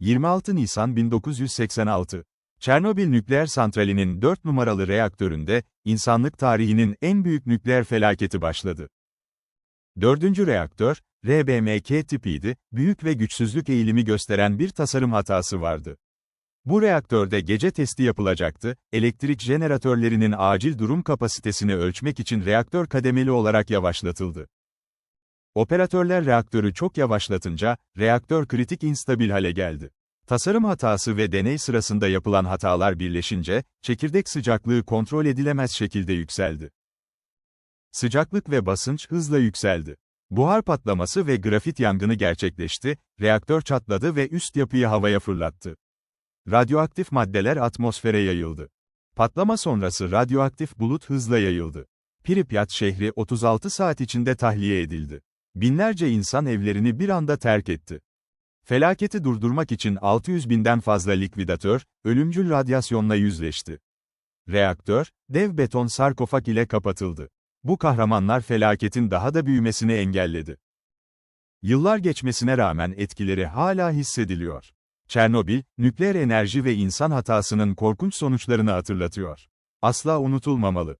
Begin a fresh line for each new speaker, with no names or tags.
26 Nisan 1986 Çernobil nükleer santralinin 4 numaralı reaktöründe, insanlık tarihinin en büyük nükleer felaketi başladı. Dördüncü reaktör, RBMK tipiydi, büyük ve güçsüzlük eğilimi gösteren bir tasarım hatası vardı. Bu reaktörde gece testi yapılacaktı, elektrik jeneratörlerinin acil durum kapasitesini ölçmek için reaktör kademeli olarak yavaşlatıldı. Operatörler reaktörü çok yavaşlatınca, reaktör kritik instabil hale geldi. Tasarım hatası ve deney sırasında yapılan hatalar birleşince, çekirdek sıcaklığı kontrol edilemez şekilde yükseldi. Sıcaklık ve basınç hızla yükseldi. Buhar patlaması ve grafit yangını gerçekleşti, reaktör çatladı ve üst yapıyı havaya fırlattı. Radyoaktif maddeler atmosfere yayıldı. Patlama sonrası radyoaktif bulut hızla yayıldı. Pripyat şehri 36 saat içinde tahliye edildi. Binlerce insan evlerini bir anda terk etti. Felaketi durdurmak için 600 binden fazla likvidatör, ölümcül radyasyonla yüzleşti. Reaktör, dev beton sarkofag ile kapatıldı. Bu kahramanlar felaketin daha da büyümesini engelledi. Yıllar geçmesine rağmen etkileri hala hissediliyor. Çernobil, nükleer enerji ve insan hatasının korkunç sonuçlarını hatırlatıyor. Asla unutulmamalı.